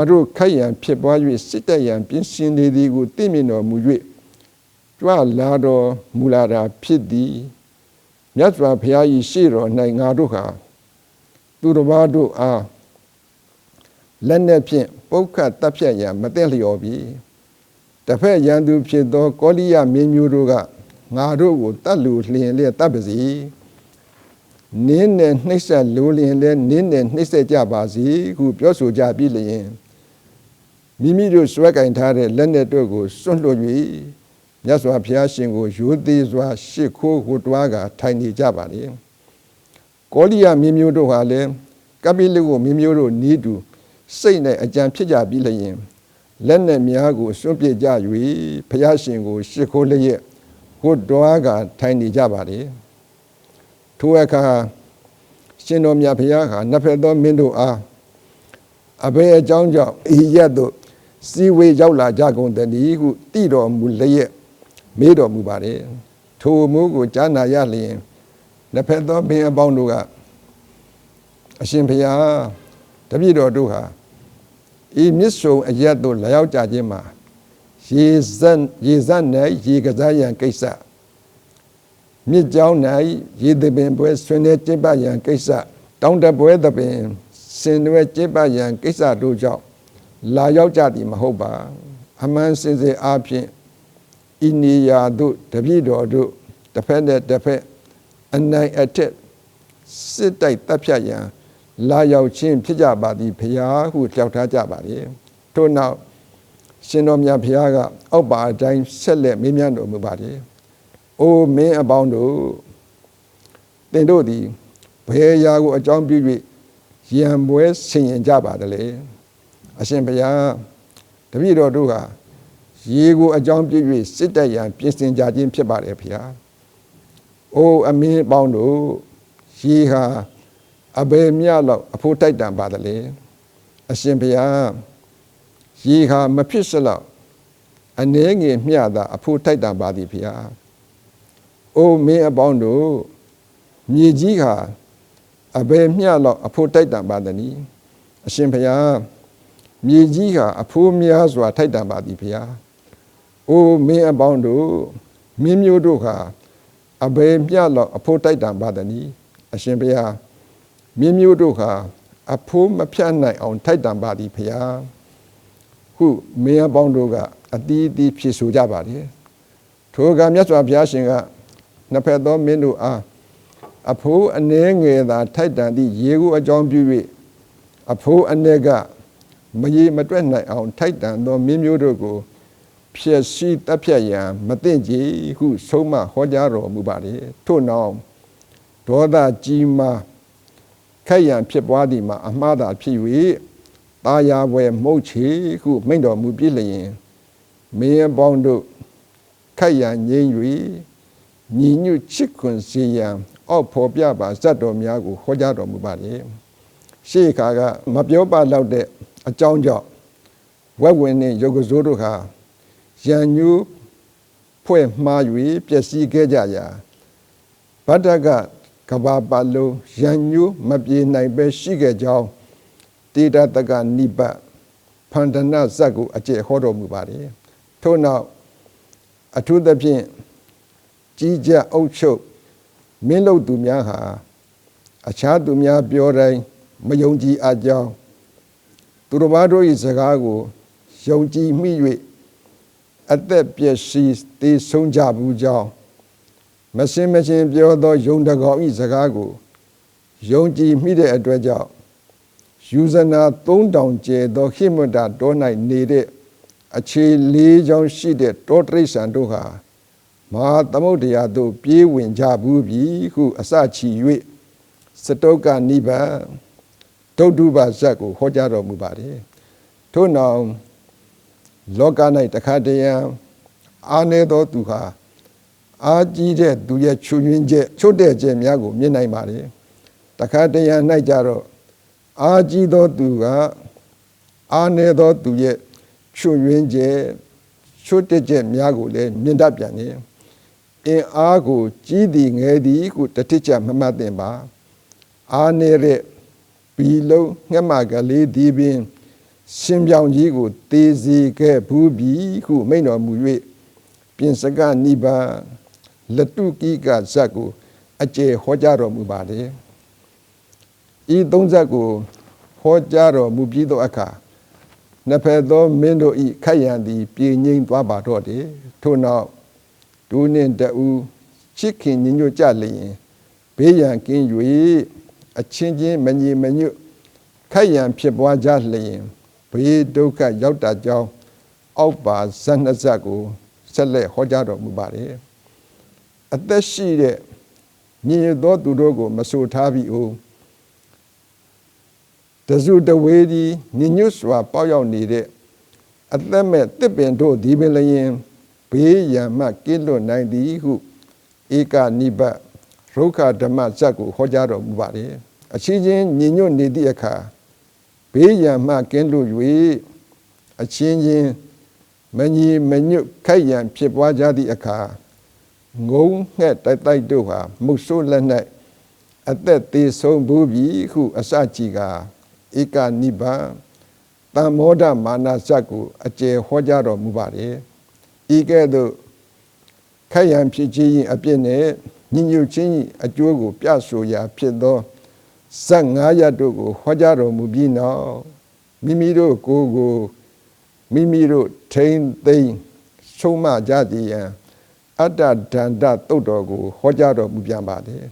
အတို့ခိုက်ရန်ဖြစ်ပွား၍စစ်တပ်ရန်ပြင်ဆင်နေသည်ကိုသိမြင်တော်မူ၍ကြွလာတော်မူလာတာဖြစ်သည်မြတ်စွာဘုရား၏ရှေ့တော်၌ငါတို့ဟာသူတော်ဘာတို့အားလက်နှင့်ဖြင့်ပုတ်ခတ်တပ်ဖြတ်ရန်မသိလျော်ပြီတစ်ဖက်ရန်သူဖြစ်သောကောလိယမင်းမျိုးတို့ကငါတို့ကိုတတ်လူလျင်လျက်တပ်ပါစီနင်းနဲ့နှိမ့်ဆက်လိုလျင်လဲနင်းနဲ့နှိမ့်ဆက်ကြပါစီဟုပြောဆိုကြပြီလျင် မိမိတို့စွဲကင်ထားတဲ့လက်နဲ့တို့ကိုစွန့်လွတ်၍မြတ်စွာဘုရားရှင်ကိုရိုသေစွာရှ िख ိုးဟိုတွားကထိုင်နေကြပါလေကောလိယမင်းမျိုးတို့ဟာလည်းကပိလုကိုမင်းမျိုးတို့နီးတူစိတ်နဲ့အကြံဖြစ်ကြပြီလျင်လက်နဲ့များကိုစွန့်ပစ်ကြ၍ဘုရားရှင်ကိုရှ िख ိုးလျက်ဟိုတွားကထိုင်နေကြပါလေထိုအခါရှင်တော်မြတ်ဘုရားဟာနှစ်ဖက်သောမင်းတို့အားအဘယ်အကြောင်းကြောင့်ဤရက်သို့ စီဝေရောက်လာကြကုန်တည်းဟုတည်တော်မူလျက်မေးတော်မူပါတယ်ထိုမိုးကိုကြားနာရလျင်နှစ်ဖက်သောမင်းအပေါင်းတို့ကအရှင်ဘုရားတပည့်တော်တို့ဟာဤမြစ်ဆုံအရက်သို့လာရောက်ကြခြင်းမှာရေဇန်ရေဇန်နဲ့ရေကစားရန်ကိစ္စမြစ်ကြောင်း၌ရေသပင်ပွဲဆွေးနွေးကျင်းပရန်ကိစ္စတောင်းတပွဲသပင်ဆင်နွယ်ကျင်းပရန်ကိစ္စတို့ကြောင့် လာရောက်ကြသည်မဟုတ်ပါ အမှန်စင်စစ်အားဖြင့်ဤနေရာတို့တပည့်တော်တို့တစ်ဖက်နဲ့တစ်ဖက်အနိုင်အထက်စစ်တိုက်တပ်ဖြတ်ရန်လာရောက်ခြင်းဖြစ်ကြပါသည်ဖရာဟုကြောက်ထားကြပါလေထို့နောက်ရှင်တော်မြတ်ဖရာကအောက်ပါအတိုင်းဆက်လက်မေးမြန်းတော်မူပါလေအိုမင်းအပေါင်းတို့သင်တို့သည်ဘယ်ရာကိုအကြောင်းပြု၍ရံပွဲဆင်ရင်ကြပါတယ်လေ အရှင်ဘုရားတပည့်တော်တို့ဟာရေကိုအကြောင်းပြု၍စစ်တပ်ရန်ပြင်ဆင်ကြခြင်းဖြစ်ပါတယ်ဘုရားအိုအမင်းအပေါင်းတို့ရေဟာအဘယ်မြလောက်အဖို့တိုက်တံပါတယ်လေအရှင်ဘုရားရေဟာမဖြစ်စလောက်အနေငယ်မျှတာအဖို့တိုက်တံပါသည်ဘုရားအိုမင်းအပေါင်းတို့မြေကြီးဟာအဘယ်မျှလောက်အဖို့တိုက်တံပါသနည်းအရှင်ဘုရား မြေကြီးဟာအဖိုးများစွာ ထိုက်တံပါသည်ဘုရားအိုမင်းအပေါင်းတို့မင်းမျိုးတို့ဟာအဘယ်မျှလောက်အဖိုးတိုက်တံပါသနည်းအရှင်ဘုရားမင်းမျိုးတို့ဟာအဖိုးမဖြတ်နိုင်အောင် ထိုက်တံပါသည်ဘုရားဟုမင်းအပေါင်းတို့ကအတီးအတီးဖြစ်ဆိုကြပါလေထိုကမြတ်စွာဘုရားရှင်ကနှစ်ဖက်သောမင်းတို့အားအဖိုးအနှဲငယ်သာ ထိုက်တန်သည့်ရေကိုအကြောင်းပြု၍အဖိုးအနေက မရေမတွက်နိုင်အောင် ထိုက်တန်သောမင်းမျိုးတို့ကိုဖြစ်စီတပ်ဖြတ်ရန်မသင့်ကြဟုဆုံးမဟောကြားတော်မူပါလေထို့နောက်ဒေါသကြီးမာခိုက်ရန်ဖြစ်ပွားသည်မှာအမှားသာဖြစ်၍တာယာဝယ်မုတ်ချေဟုမိန့်တော်မူပြည့်လျင်မင်းအပေါင်းတို့ခိုက်ရန်ငြိမ့်၍ညီညွတ်ချစ်ခွန်စေရန်အောက်ဖော်ပြပါဇတ်တော်များကိုဟောကြားတော်မူပါလေ ရှေးခါကမပြောပါတော့တဲ့အကြောင်းကြောင့်ဝက်ဝင်နဲ့ယုတ်ကစိုးတို့ဟာရန်ညူးဖွဲ့မှား၍ပျက်စီးခဲ့ကြရာဗတ္တကကဘာပါလုံးရန်ညူးမပြေနိုင်ပဲရှိခဲ့ကြောင်းတေတတကနိဗ္ဗဖန္ဒနာဇတ်ကိုအကျယ်ဟောတော်မူပါတယ်ထို့နောက်အထူးသဖြင့်ကြီးကြအုပ်ချုပ်မင်းလုပ်သူများဟာအခြားသူများပြောတိုင်း မယုံကြည်အကြောင်းသူတော်ဘာတို့၏စကားကိုယုံကြည်မိ၍အသက်ပျက်စီးတည်ဆုံးကြဘူးကြောင်းမစင်မချင်းပြောသောယုံတကောင်၏စကားကိုယုံကြည်မိတဲ့အတွက်ကြောင့်ယူဇနာ3000ကျဲသောခိမတတော၌နေတဲ့အခြေလေးချောင်းရှိတဲ့တောတရိษံတို့ဟာမဟာသမုဒ္ဒရာသို့ပြေးဝင်ကြဘူးပြီဟုအစချီ၍စတုကနိဗ္ဗာန် ဒုဒ္ဓဘာဇတ်ကိုဟောကြားတော်မူပါတယ်ထို့နောက်လောက၌တခါတရံအာနေသောသူဟာအာကြီးတဲ့သူရဲ့ချွညင်းချက်ချွတ်တဲ့ချက်များကိုမြင်နိုင်ပါတယ်တခါတရံ၌ကြတော့အာကြီးသောသူကအာနေသောသူရဲ့ချွညင်းချက်ချွတ်တဲ့ချက်များကိုလည်းမြင်တတ်ပြန်တယ်အင်အားကိုကြီးသည်ငယ်သည်ကိုတတိချမမှတ်သင်ပါအာနေတဲ့ ဘီလုံးငှက်မကလေးဒီပင်ရှင်ပြောင်ကြီးကိုတေးစီခဲ့ဘူးပြီဟုမိန့်တော်မူ၍ပြင်စကနိဗ္ဗာန်လတုကိကဇတ်ကိုအကျေဟောကြားတော်မူပါတယ်ဤသုံးဇတ်ကိုဟောကြားတော်မူပြီးသောအခါနှစ်ဖက်သောမင်းတို့ဤခိုက်ရန်သည်ပြေငိမ့်သွားပါတော့တယ်ထို့နောက်ဒူးနှင့်တူချစ်ခင်ညညွတ်ကြလျင်ဘေးရန်ကင်း၍ အချင်းချင်းမညီမညွတ်ခိုက်ရန်ဖြစ်ပွားကြလျင်ဘေးဒုက္ခရောက်တာကြောင်းအောက်ပါဇဏဇတ်ကိုဆက်လက်ဟောကြားတော်မူပါတယ်အသက်ရှိတဲ့ညီညွတ်သောသူတို့ကို မဆိုထားပြီအိုတစုတဝေးဒီညီညွတ်စွာပေါရောက်နေတဲ့အသက်မဲ့တစ်ပင်တို့ဒီပင်လျင်ဘေးရန်မှကင်းလွတ်နိုင်သည်ဟုဧကနိဗ္ဗ ရုခဓမ္မဇတ်ကိုဟောကြားတော်မူပါတယ်အချင်းချင်းညီညွတ်နေသည့်အခါဘေးရန်မှကင်းလွတ်၍အချင်းချင်းမညီမညွတ်ခိုက်ရန်ဖြစ်ပွားကြသည့်အခါငုံငှက်တိုက်တိုက်တို့ဟာမုတ်ဆိုးလက်၌အသက်သေးဆုံးဘူးပြီဟုအစကြည်ကဧကနိဗ္ဗာန်တမ္မောဒမာနဇတ်ကိုအကျယ်ဟောကြားတော်မူပါတယ်ဤကဲ့သို့ခိုက်ရန်ဖြစ်ခြင်း၏အပြစ်နဲ့ ညီညွတ်ခြင်း၏အကျိုးကိုပြဆိုရာဖြစ်သောဇတ်၅ရတ်တို့ကိုဟောကြားတော်မူပြီးနောက်မိမိတို့ကိုယ်ကိုမိမိတို့ထိမ့်သိမ့်ဆုံးမကြသည်ယံအတ္တဒန္တတုတ်တော်ကိုဟောကြားတော်မူပြန်ပါတယ်